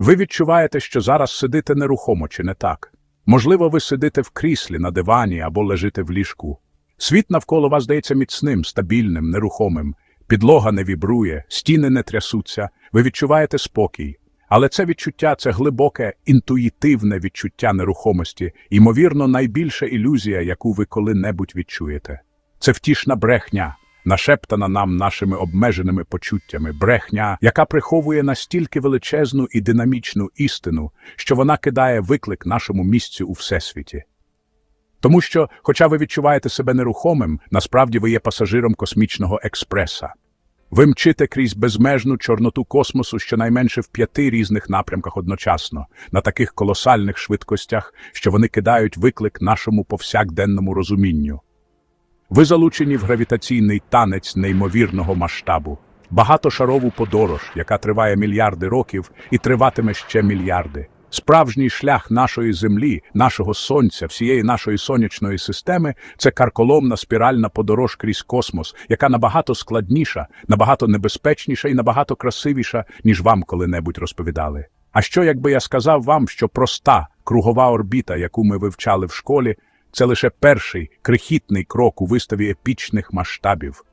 Ви відчуваєте, що зараз сидите нерухомо, чи не так? Можливо, ви сидите в кріслі, на дивані або лежите в ліжку. Світ навколо вас здається міцним, стабільним, нерухомим. Підлога не вібрує, стіни не трясуться, ви відчуваєте спокій. Але це відчуття це глибоке, інтуїтивне відчуття нерухомості, ймовірно, найбільша ілюзія, яку ви коли-небудь відчуєте. Це втішна брехня, нашептана нам нашими обмеженими почуттями, брехня, яка приховує настільки величезну і динамічну істину, що вона кидає виклик нашому місцю у всесвіті. Тому що, хоча ви відчуваєте себе нерухомим, насправді ви є пасажиром космічного експреса. Ви мчите крізь безмежну чорноту космосу щонайменше в п'яти різних напрямках одночасно, на таких колосальних швидкостях, що вони кидають виклик нашому повсякденному розумінню. Ви залучені в гравітаційний танець неймовірного масштабу, багатошарову подорож, яка триває мільярди років і триватиме ще мільярди. Справжній шлях нашої землі, нашого сонця, всієї нашої сонячної системи це карколомна спіральна подорож крізь космос, яка набагато складніша, набагато небезпечніша і набагато красивіша, ніж вам коли-небудь розповідали. А що, якби я сказав вам, що проста кругова орбіта, яку ми вивчали в школі, це лише перший крихітний крок у виставі епічних масштабів?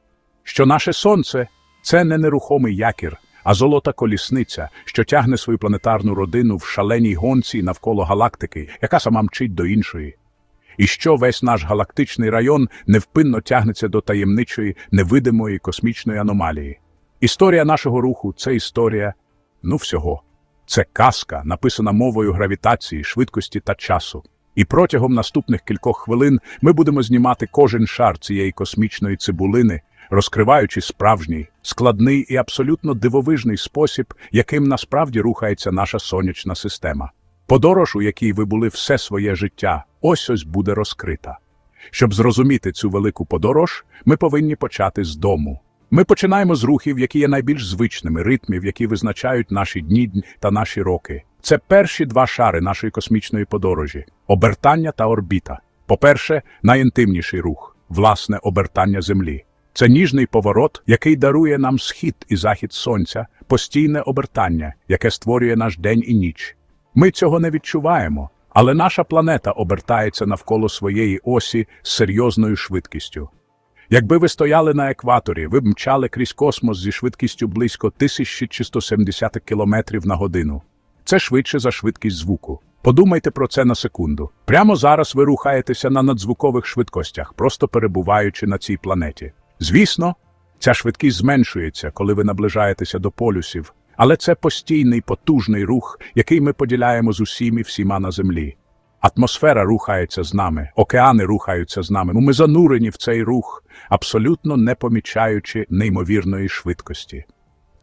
Що наше сонце це не нерухомий якір, а золота колісниця, що тягне свою планетарну родину в шаленій гонці навколо галактики, яка сама мчить до іншої. І що весь наш галактичний район невпинно тягнеться до таємничої, невидимої космічної аномалії. Історія нашого руху це історія, ну всього. Це казка, написана мовою гравітації, швидкості та часу. І протягом наступних кількох хвилин ми будемо знімати кожен шар цієї космічної цибулини, розкриваючи справжній, складний і абсолютно дивовижний спосіб, яким насправді рухається наша сонячна система. Подорож, у якій ви були все своє життя, ось ось буде розкрита. Щоб зрозуміти цю велику подорож, ми повинні почати з дому. Ми починаємо з рухів, які є найбільш звичними, ритмів, які визначають наші дні та наші роки. Це перші два шари нашої космічної подорожі обертання та орбіта. По-перше, найінтимніший рух власне обертання Землі. Це ніжний поворот, який дарує нам схід і захід сонця, постійне обертання, яке створює наш день і ніч. Ми цього не відчуваємо, але наша планета обертається навколо своєї осі з серйозною швидкістю. Якби ви стояли на екваторі, ви б мчали крізь космос зі швидкістю близько 1170 км на годину. Це швидше за швидкість звуку. Подумайте про це на секунду. Прямо зараз ви рухаєтеся на надзвукових швидкостях, просто перебуваючи на цій планеті. Звісно, ця швидкість зменшується, коли ви наближаєтеся до полюсів, але це постійний потужний рух, який ми поділяємо з усіми всіма на землі. Атмосфера рухається з нами, океани рухаються з нами. Ми занурені в цей рух, абсолютно не помічаючи неймовірної швидкості.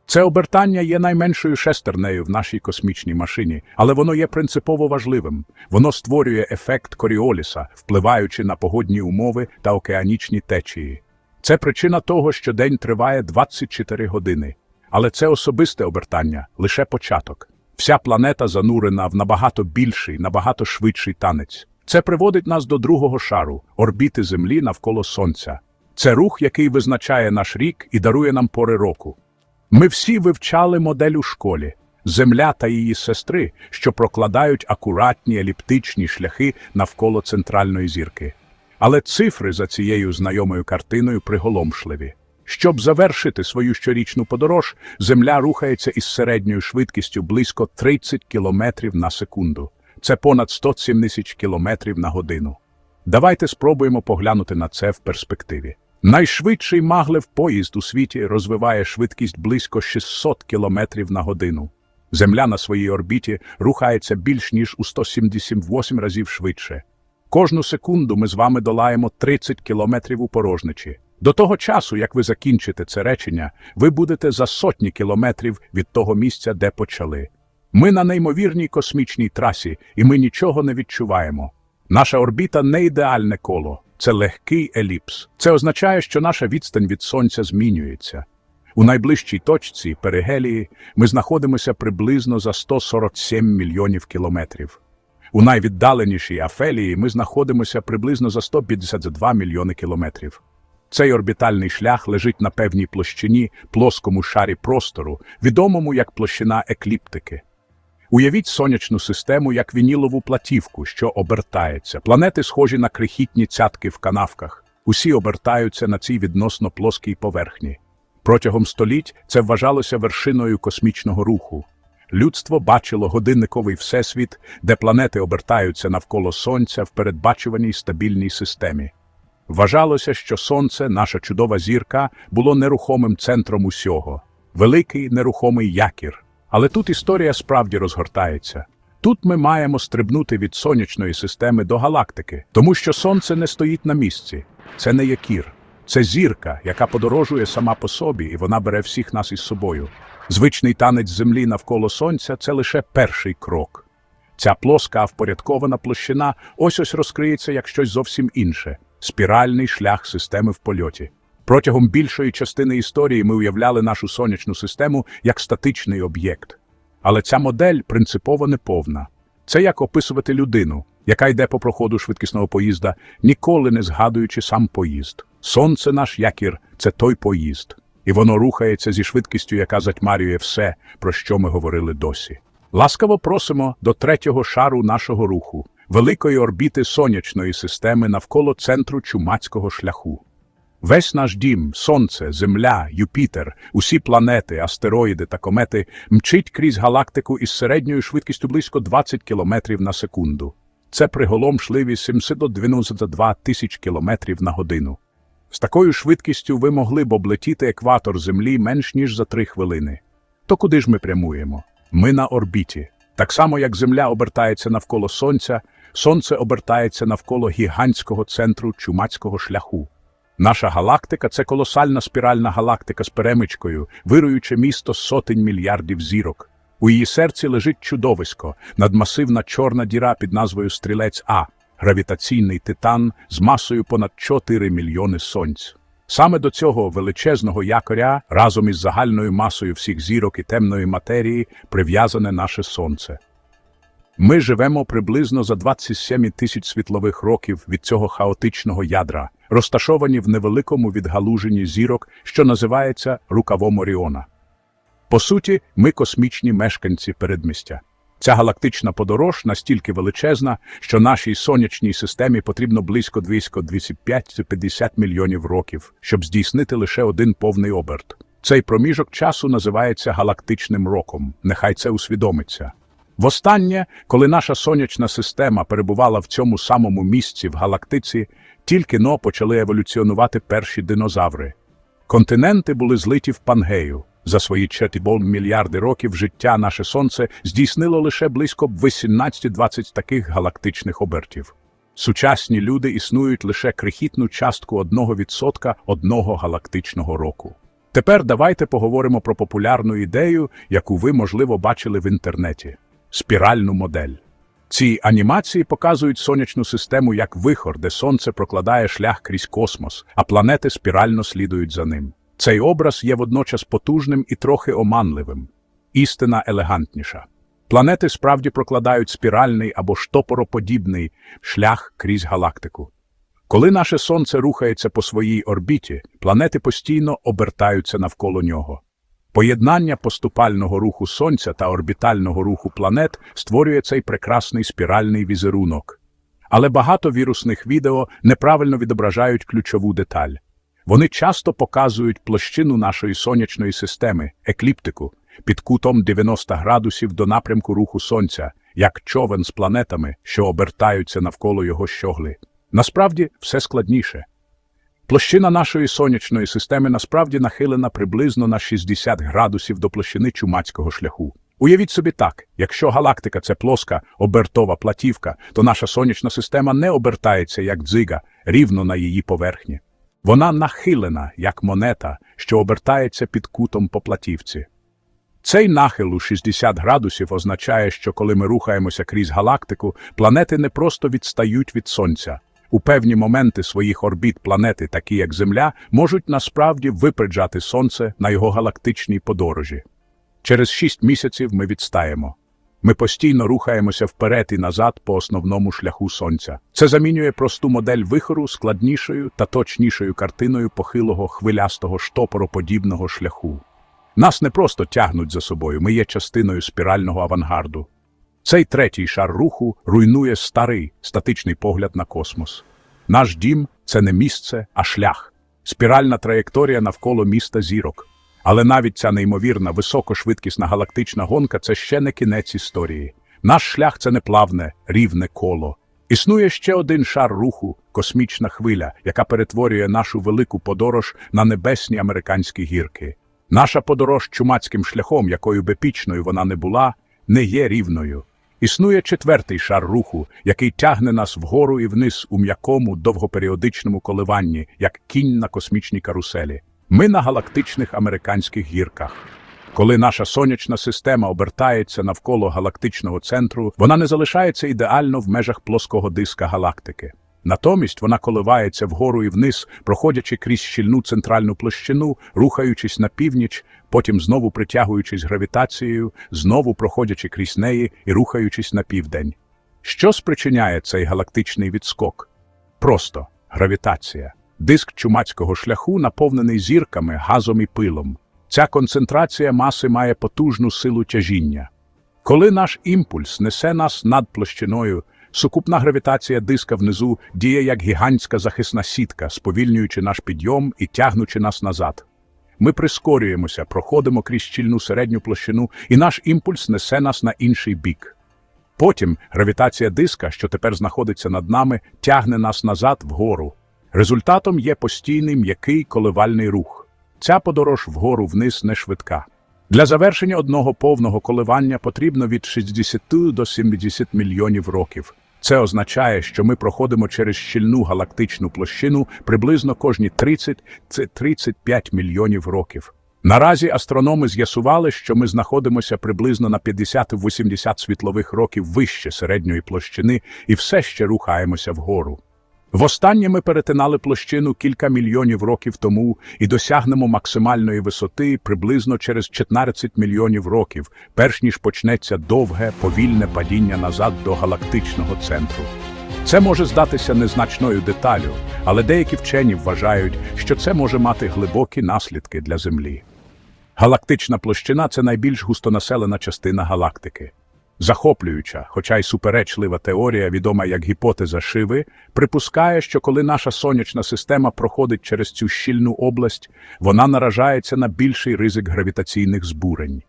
Це обертання є найменшою шестернею в нашій космічній машині, але воно є принципово важливим. Воно створює ефект Коріоліса, впливаючи на погодні умови та океанічні течії. Це причина того, що день триває 24 години. Але це особисте обертання, лише початок. Вся планета занурена в набагато більший, набагато швидший танець. Це приводить нас до другого шару орбіти Землі навколо Сонця. Це рух, який визначає наш рік і дарує нам пори року. Ми всі вивчали модель у школі Земля та її сестри, що прокладають акуратні еліптичні шляхи навколо центральної зірки. Але цифри за цією знайомою картиною приголомшливі. Щоб завершити свою щорічну подорож, Земля рухається із середньою швидкістю близько 30 км на секунду. Це понад 107 тисяч км на годину. Давайте спробуємо поглянути на це в перспективі. Найшвидший маглев поїзд у світі розвиває швидкість близько 600 км на годину. Земля на своїй орбіті рухається більш ніж у 178 разів швидше. Кожну секунду ми з вами долаємо 30 кілометрів у порожничі. До того часу, як ви закінчите це речення, ви будете за сотні кілометрів від того місця, де почали. Ми на неймовірній космічній трасі, і ми нічого не відчуваємо. Наша орбіта не ідеальне коло, це легкий еліпс. Це означає, що наша відстань від Сонця змінюється. У найближчій точці перигелії ми знаходимося приблизно за 147 мільйонів кілометрів. У найвіддаленішій Афелії ми знаходимося приблизно за 152 мільйони кілометрів. Цей орбітальний шлях лежить на певній площині, плоскому шарі простору, відомому як площина екліптики. Уявіть сонячну систему як вінілову платівку, що обертається. Планети схожі на крихітні цятки в канавках. Усі обертаються на цій відносно плоскій поверхні. Протягом століть це вважалося вершиною космічного руху. Людство бачило годинниковий всесвіт, де планети обертаються навколо Сонця в передбачуваній стабільній системі. Вважалося, що Сонце, наша чудова зірка, було нерухомим центром усього, великий нерухомий якір. Але тут історія справді розгортається. Тут ми маємо стрибнути від сонячної системи до галактики, тому що Сонце не стоїть на місці. Це не якір, це зірка, яка подорожує сама по собі, і вона бере всіх нас із собою. Звичний танець Землі навколо Сонця це лише перший крок. Ця плоска впорядкована площина ось ось розкриється як щось зовсім інше спіральний шлях системи в польоті. Протягом більшої частини історії ми уявляли нашу сонячну систему як статичний об'єкт. Але ця модель принципово неповна. Це як описувати людину, яка йде по проходу швидкісного поїзда, ніколи не згадуючи сам поїзд. Сонце наш якір це той поїзд, і воно рухається зі швидкістю, яка затьмарює все, про що ми говорили досі. Ласкаво просимо до третього шару нашого руху, великої орбіти сонячної системи навколо центру чумацького шляху. Весь наш дім, Сонце, Земля, Юпітер, усі планети, астероїди та комети мчить крізь галактику із середньою швидкістю близько 20 км на секунду. Це приголомшливі 792 тисяч кілометрів на годину. З такою швидкістю ви могли б облетіти екватор Землі менш ніж за три хвилини. То куди ж ми прямуємо? Ми на орбіті. Так само, як Земля обертається навколо Сонця, Сонце обертається навколо гігантського центру чумацького шляху. Наша галактика це колосальна спіральна галактика з перемичкою, вируюче місто сотень мільярдів зірок. У її серці лежить чудовисько, надмасивна чорна діра під назвою Стрілець А, гравітаційний титан з масою понад 4 мільйони сонць. Саме до цього величезного якоря разом із загальною масою всіх зірок і темної матерії прив'язане наше сонце. Ми живемо приблизно за 27 тисяч світлових років від цього хаотичного ядра, розташовані в невеликому відгалуженні зірок, що називається рукавом Оріона. По суті, ми космічні мешканці передмістя. Ця галактична подорож настільки величезна, що нашій сонячній системі потрібно близько 225-50 мільйонів років, щоб здійснити лише один повний оберт. Цей проміжок часу називається галактичним роком. Нехай це усвідомиться. Востаннє, коли наша сонячна система перебувала в цьому самому місці в галактиці, тільки но почали еволюціонувати перші динозаври. Континенти були злиті в Пангею. За свої 4 мільярди років життя наше сонце здійснило лише близько 18-20 таких галактичних обертів. Сучасні люди існують лише крихітну частку 1% одного галактичного року. Тепер давайте поговоримо про популярну ідею, яку ви, можливо, бачили в інтернеті спіральну модель. Ці анімації показують сонячну систему як вихор, де сонце прокладає шлях крізь космос, а планети спірально слідують за ним. Цей образ є водночас потужним і трохи оманливим. Істина елегантніша. Планети справді прокладають спіральний або штопороподібний шлях крізь галактику. Коли наше сонце рухається по своїй орбіті, планети постійно обертаються навколо нього. Поєднання поступального руху Сонця та орбітального руху планет створює цей прекрасний спіральний візерунок. Але багато вірусних відео неправильно відображають ключову деталь. Вони часто показують площину нашої сонячної системи, екліптику, під кутом 90 градусів до напрямку руху Сонця, як човен з планетами, що обертаються навколо його щогли. Насправді все складніше. Площина нашої сонячної системи насправді нахилена приблизно на 60 градусів до площини чумацького шляху. Уявіть собі так, якщо галактика це плоска, обертова платівка, то наша сонячна система не обертається як дзига, рівно на її поверхні. Вона нахилена, як монета, що обертається під кутом по платівці. Цей нахил у 60 градусів означає, що коли ми рухаємося крізь галактику, планети не просто відстають від Сонця. У певні моменти своїх орбіт планети, такі як Земля, можуть насправді випереджати Сонце на його галактичній подорожі. Через шість місяців ми відстаємо. Ми постійно рухаємося вперед і назад по основному шляху Сонця. Це замінює просту модель вихору складнішою та точнішою картиною похилого хвилястого штопороподібного шляху. Нас не просто тягнуть за собою, ми є частиною спірального авангарду. Цей третій шар руху руйнує старий статичний погляд на космос. Наш дім це не місце, а шлях, спіральна траєкторія навколо міста зірок. Але навіть ця неймовірна високошвидкісна галактична гонка це ще не кінець історії. Наш шлях це не плавне, рівне коло. Існує ще один шар руху космічна хвиля, яка перетворює нашу велику подорож на небесні американські гірки. Наша подорож чумацьким шляхом, якою б епічною вона не була, не є рівною. Існує четвертий шар руху, який тягне нас вгору і вниз у м'якому довгоперіодичному коливанні, як кінь на космічній каруселі. Ми на галактичних американських гірках. Коли наша сонячна система обертається навколо галактичного центру, вона не залишається ідеально в межах плоского диска галактики. Натомість вона коливається вгору і вниз, проходячи крізь щільну центральну площину, рухаючись на північ, потім знову притягуючись гравітацією, знову проходячи крізь неї і рухаючись на південь. Що спричиняє цей галактичний відскок? Просто гравітація. Диск чумацького шляху наповнений зірками, газом і пилом. Ця концентрація маси має потужну силу тяжіння. Коли наш імпульс несе нас над площиною, сукупна гравітація диска внизу діє як гігантська захисна сітка, сповільнюючи наш підйом і тягнучи нас назад. Ми прискорюємося, проходимо крізь щільну середню площину, і наш імпульс несе нас на інший бік. Потім гравітація диска, що тепер знаходиться над нами, тягне нас назад вгору. Результатом є постійний м'який коливальний рух. Ця подорож вгору вниз не швидка. Для завершення одного повного коливання потрібно від 60 до 70 мільйонів років. Це означає, що ми проходимо через щільну галактичну площину приблизно кожні 30-35 мільйонів років. Наразі астрономи з'ясували, що ми знаходимося приблизно на 50-80 світлових років вище середньої площини і все ще рухаємося вгору. Востаннє ми перетинали площину кілька мільйонів років тому і досягнемо максимальної висоти приблизно через 14 мільйонів років, перш ніж почнеться довге, повільне падіння назад до галактичного центру. Це може здатися незначною деталю, але деякі вчені вважають, що це може мати глибокі наслідки для Землі. Галактична площина це найбільш густонаселена частина галактики. Захоплююча, хоча й суперечлива теорія, відома як гіпотеза Шиви, припускає, що коли наша сонячна система проходить через цю щільну область, вона наражається на більший ризик гравітаційних збурень.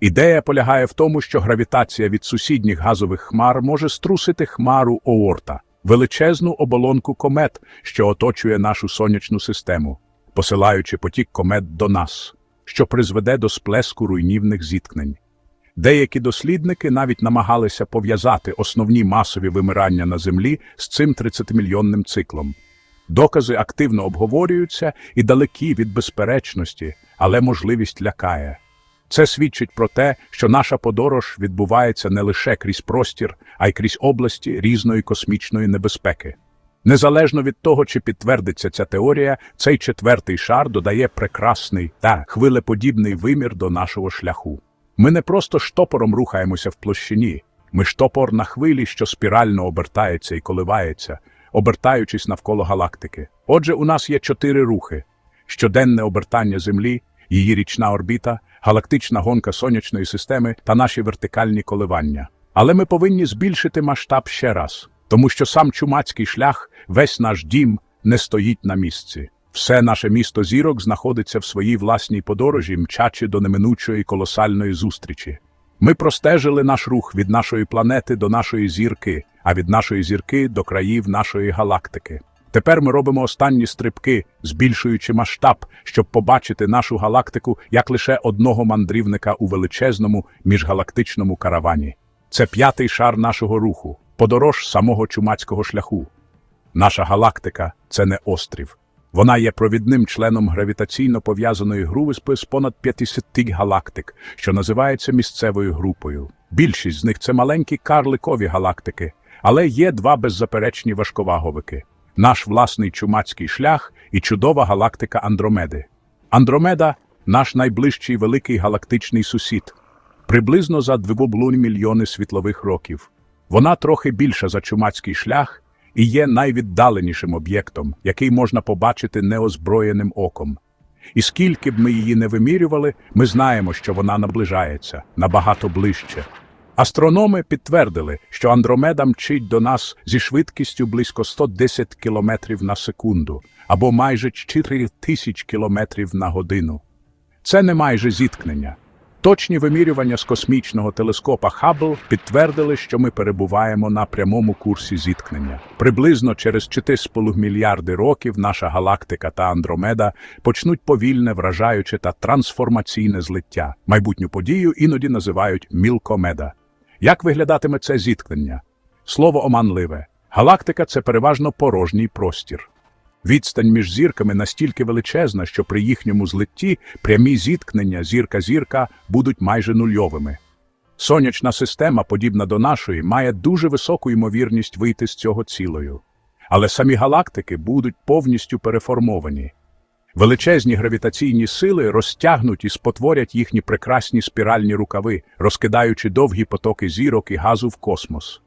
Ідея полягає в тому, що гравітація від сусідніх газових хмар може струсити хмару Оорта, величезну оболонку комет, що оточує нашу сонячну систему, посилаючи потік комет до нас, що призведе до сплеску руйнівних зіткнень. Деякі дослідники навіть намагалися пов'язати основні масові вимирання на Землі з цим 30-мільйонним циклом. Докази активно обговорюються і далекі від безперечності, але можливість лякає. Це свідчить про те, що наша подорож відбувається не лише крізь простір, а й крізь області різної космічної небезпеки. Незалежно від того, чи підтвердиться ця теорія, цей четвертий шар додає прекрасний та хвилеподібний вимір до нашого шляху. Ми не просто штопором рухаємося в площині, ми штопор на хвилі, що спірально обертається і коливається, обертаючись навколо галактики. Отже, у нас є чотири рухи: щоденне обертання Землі, її річна орбіта, галактична гонка сонячної системи та наші вертикальні коливання. Але ми повинні збільшити масштаб ще раз, тому що сам чумацький шлях, весь наш дім, не стоїть на місці. Все наше місто зірок знаходиться в своїй власній подорожі, мчачи до неминучої колосальної зустрічі. Ми простежили наш рух від нашої планети до нашої зірки, а від нашої зірки до країв нашої галактики. Тепер ми робимо останні стрибки, збільшуючи масштаб, щоб побачити нашу галактику як лише одного мандрівника у величезному міжгалактичному каравані. Це п'ятий шар нашого руху, подорож самого чумацького шляху. Наша галактика це не острів. Вона є провідним членом гравітаційно пов'язаної групи з понад 50 галактик, що називається місцевою групою. Більшість з них це маленькі карликові галактики, але є два беззаперечні важковаговики: наш власний чумацький шлях і чудова галактика Андромеди. Андромеда наш найближчий великий галактичний сусід, приблизно за 2 мільйони світлових років. Вона трохи більша за чумацький шлях і є найвіддаленішим об'єктом, який можна побачити неозброєним оком. І скільки б ми її не вимірювали, ми знаємо, що вона наближається набагато ближче. Астрономи підтвердили, що Андромеда мчить до нас зі швидкістю близько 110 км на секунду або майже 4 тисяч км на годину. Це не майже зіткнення. Точні вимірювання з космічного телескопа Хаббл підтвердили, що ми перебуваємо на прямому курсі зіткнення. Приблизно через 4,5 мільярди років наша галактика та Андромеда почнуть повільне, вражаюче та трансформаційне злиття. Майбутню подію іноді називають мілкомеда. Як виглядатиме це зіткнення? Слово оманливе. Галактика це переважно порожній простір. Відстань між зірками настільки величезна, що при їхньому злитті прямі зіткнення зірка-зірка будуть майже нульовими. Сонячна система, подібна до нашої, має дуже високу ймовірність вийти з цього цілою. Але самі галактики будуть повністю переформовані. Величезні гравітаційні сили розтягнуть і спотворять їхні прекрасні спіральні рукави, розкидаючи довгі потоки зірок і газу в космос.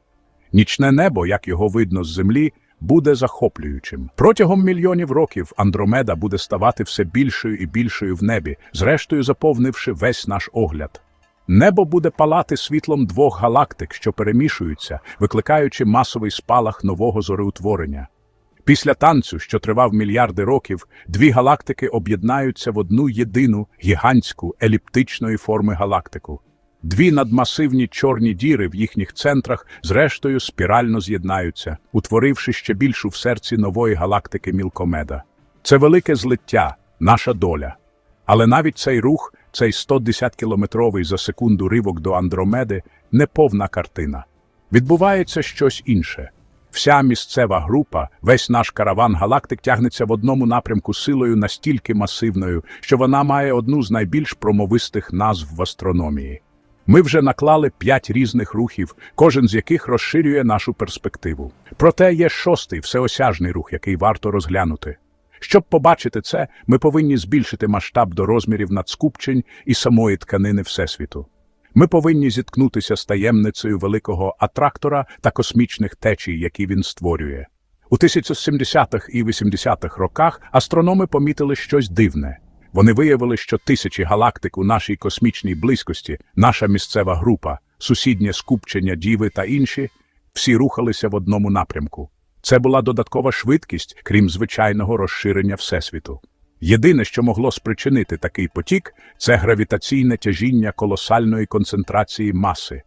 Нічне небо, як його видно з Землі, буде захоплюючим. Протягом мільйонів років Андромеда буде ставати все більшою і більшою в небі, зрештою заповнивши весь наш огляд. Небо буде палати світлом двох галактик, що перемішуються, викликаючи масовий спалах нового зореутворення. Після танцю, що тривав мільярди років, дві галактики об'єднаються в одну єдину гігантську еліптичної форми галактику. Дві надмасивні чорні діри в їхніх центрах зрештою спірально з'єднаються, утворивши ще більшу в серці нової галактики Мілкомеда. Це велике злиття, наша доля. Але навіть цей рух, цей 110-кілометровий за секунду ривок до Андромеди, не повна картина. Відбувається щось інше. Вся місцева група, весь наш караван галактик тягнеться в одному напрямку силою настільки масивною, що вона має одну з найбільш промовистих назв в астрономії. Ми вже наклали п'ять різних рухів, кожен з яких розширює нашу перспективу. Проте є шостий всеосяжний рух, який варто розглянути. Щоб побачити це, ми повинні збільшити масштаб до розмірів надскупчень і самої тканини Всесвіту. Ми повинні зіткнутися з таємницею великого атрактора та космічних течій, які він створює. У 1070-х і 80-х роках астрономи помітили щось дивне. Вони виявили, що тисячі галактик у нашій космічній близькості, наша місцева група, сусіднє скупчення діви та інші, всі рухалися в одному напрямку. Це була додаткова швидкість, крім звичайного розширення Всесвіту. Єдине, що могло спричинити такий потік, це гравітаційне тяжіння колосальної концентрації маси.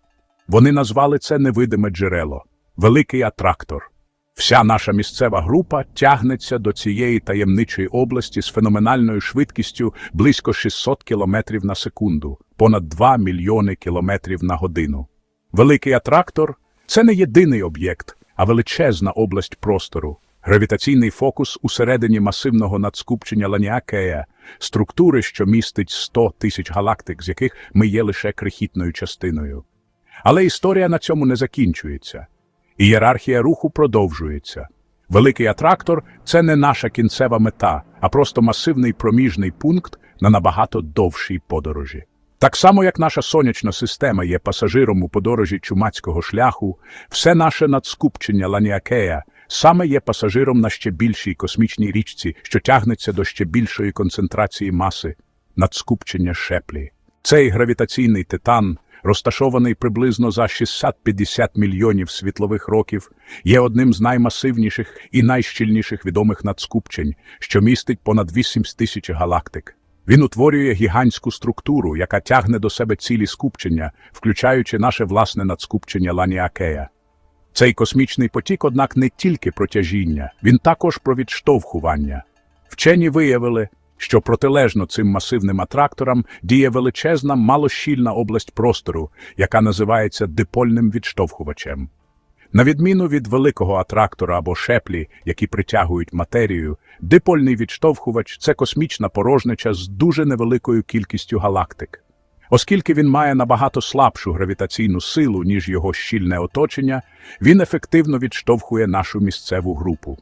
Вони назвали це невидиме джерело, великий атрактор. Вся наша місцева група тягнеться до цієї таємничої області з феноменальною швидкістю близько 600 км на секунду, понад 2 мільйони кілометрів на годину. Великий атрактор це не єдиний об'єкт, а величезна область простору. Гравітаційний фокус усередині масивного надскупчення Ланіакея, структури, що містить 100 тисяч галактик, з яких ми є лише крихітною частиною. Але історія на цьому не закінчується. Ієрархія руху продовжується. Великий атрактор це не наша кінцева мета, а просто масивний проміжний пункт на набагато довшій подорожі. Так само, як наша сонячна система є пасажиром у подорожі чумацького шляху, все наше надскупчення Ланіакея саме є пасажиром на ще більшій космічній річці, що тягнеться до ще більшої концентрації маси надскупчення шеплі. Цей гравітаційний титан розташований приблизно за 650 мільйонів світлових років, є одним з наймасивніших і найщільніших відомих надскупчень, що містить понад 8 тисяч галактик. Він утворює гігантську структуру, яка тягне до себе цілі скупчення, включаючи наше власне надскупчення Ланіакея. Цей космічний потік, однак, не тільки про тяжіння, він також про відштовхування. Вчені виявили, що протилежно цим масивним атракторам діє величезна малощільна область простору, яка називається дипольним відштовхувачем. На відміну від великого атрактора або шеплі, які притягують матерію, дипольний відштовхувач це космічна порожнича з дуже невеликою кількістю галактик. Оскільки він має набагато слабшу гравітаційну силу, ніж його щільне оточення, він ефективно відштовхує нашу місцеву групу.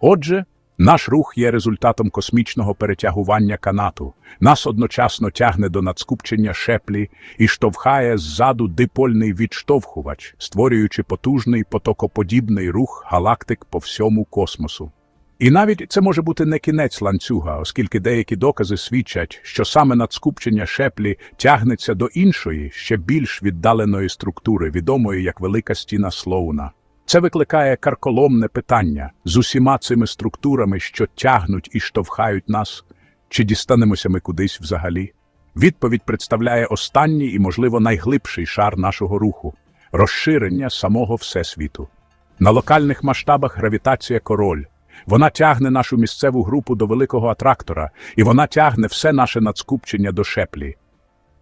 Отже, наш рух є результатом космічного перетягування канату, нас одночасно тягне до надскупчення шеплі і штовхає ззаду дипольний відштовхувач, створюючи потужний потокоподібний рух галактик по всьому космосу. І навіть це може бути не кінець ланцюга, оскільки деякі докази свідчать, що саме надскупчення шеплі тягнеться до іншої, ще більш віддаленої структури, відомої як велика стіна Слоуна. Це викликає карколомне питання з усіма цими структурами, що тягнуть і штовхають нас, чи дістанемося ми кудись взагалі? Відповідь представляє останній і, можливо, найглибший шар нашого руху розширення самого Всесвіту. На локальних масштабах гравітація король. Вона тягне нашу місцеву групу до великого атрактора, і вона тягне все наше надскупчення до шеплі.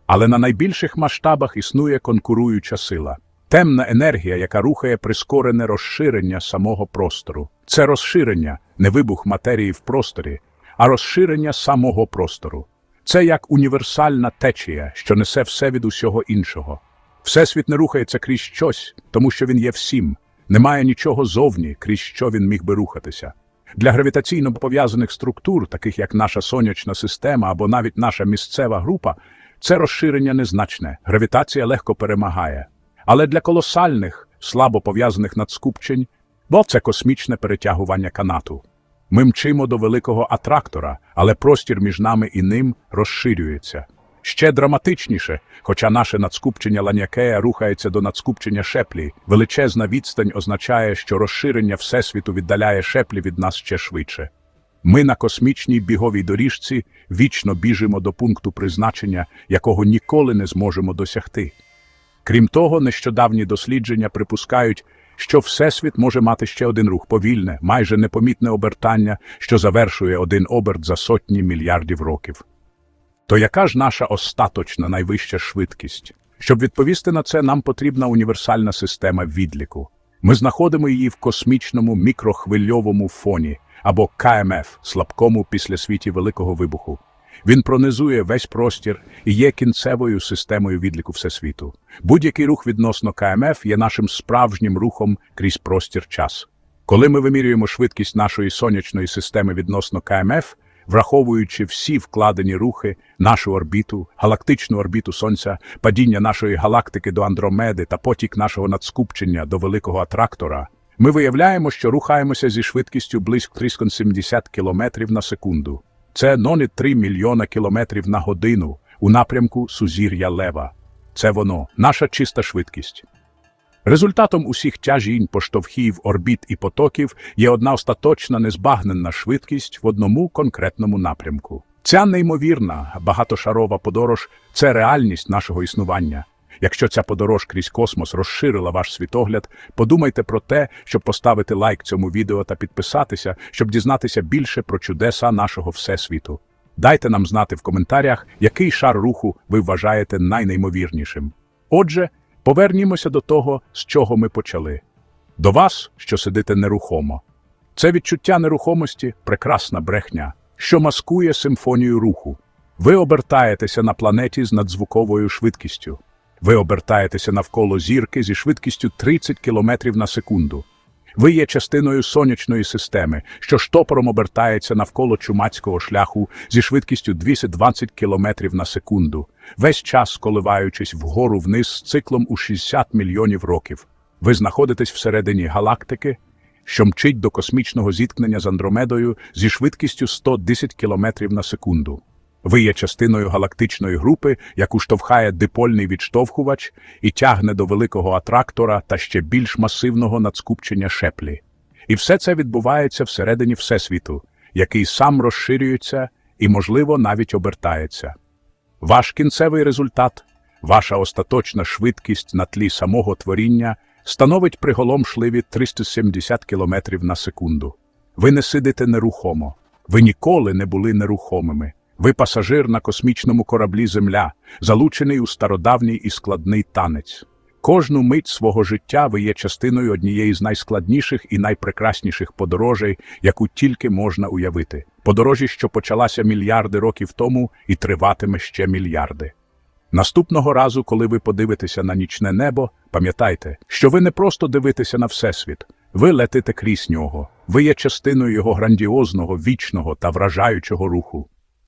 Але на найбільших масштабах існує конкуруюча сила. Темна енергія, яка рухає прискорене розширення самого простору. Це розширення, не вибух матерії в просторі, а розширення самого простору. Це як універсальна течія, що несе все від усього іншого. Всесвіт не рухається крізь щось, тому що він є всім. Немає нічого зовні, крізь що він міг би рухатися. Для гравітаційно пов'язаних структур, таких як наша сонячна система або навіть наша місцева група, це розширення незначне, гравітація легко перемагає. Але для колосальних, слабо пов'язаних надскупчень, бо це космічне перетягування канату. Ми мчимо до великого атрактора, але простір між нами і ним розширюється. Ще драматичніше, хоча наше надскупчення ланякея рухається до надскупчення шеплі, величезна відстань означає, що розширення Всесвіту віддаляє шеплі від нас ще швидше. Ми на космічній біговій доріжці вічно біжимо до пункту призначення, якого ніколи не зможемо досягти. Крім того, нещодавні дослідження припускають, що Всесвіт може мати ще один рух повільне, майже непомітне обертання, що завершує один оберт за сотні мільярдів років. То яка ж наша остаточна найвища швидкість? Щоб відповісти на це, нам потрібна універсальна система відліку. Ми знаходимо її в космічному мікрохвильовому фоні або КМФ, слабкому післясвіті Великого Вибуху. Він пронизує весь простір і є кінцевою системою відліку Всесвіту. Будь-який рух відносно КМФ є нашим справжнім рухом крізь простір-час. Коли ми вимірюємо швидкість нашої сонячної системи відносно КМФ, враховуючи всі вкладені рухи, нашу орбіту, галактичну орбіту Сонця, падіння нашої галактики до Андромеди та потік нашого надскупчення до великого атрактора, ми виявляємо, що рухаємося зі швидкістю близько 370 км на секунду. Це нони 3 мільйона кілометрів на годину у напрямку Сузір'я Лева. Це воно, наша чиста швидкість. Результатом усіх тяжінь, поштовхів, орбіт і потоків є одна остаточна незбагненна швидкість в одному конкретному напрямку. Ця неймовірна, багатошарова подорож це реальність нашого існування. Якщо ця подорож крізь космос розширила ваш світогляд, подумайте про те, щоб поставити лайк цьому відео та підписатися, щоб дізнатися більше про чудеса нашого Всесвіту. Дайте нам знати в коментарях, який шар руху ви вважаєте найнеймовірнішим. Отже, повернімося до того, з чого ми почали. До вас, що сидите нерухомо. Це відчуття нерухомості прекрасна брехня, що маскує симфонію руху. Ви обертаєтеся на планеті з надзвуковою швидкістю. Ви обертаєтеся навколо зірки зі швидкістю 30 км на секунду. Ви є частиною сонячної системи, що штопором обертається навколо чумацького шляху зі швидкістю 220 км на секунду, весь час коливаючись вгору вниз з циклом у 60 мільйонів років. Ви знаходитесь всередині галактики, що мчить до космічного зіткнення з Андромедою зі швидкістю 110 км на секунду. Ви є частиною галактичної групи, яку штовхає дипольний відштовхувач і тягне до великого атрактора та ще більш масивного надскупчення шеплі. І все це відбувається всередині Всесвіту, який сам розширюється і, можливо, навіть обертається. Ваш кінцевий результат, ваша остаточна швидкість на тлі самого творіння становить приголомшливі 370 км на секунду. Ви не сидите нерухомо, ви ніколи не були нерухомими. Ви пасажир на космічному кораблі Земля, залучений у стародавній і складний танець. Кожну мить свого життя ви є частиною однієї з найскладніших і найпрекрасніших подорожей, яку тільки можна уявити. Подорожі, що почалася мільярди років тому і триватиме ще мільярди. Наступного разу, коли ви подивитеся на нічне небо, пам'ятайте, що ви не просто дивитеся на Всесвіт, ви летите крізь нього, ви є частиною його грандіозного, вічного та вражаючого руху.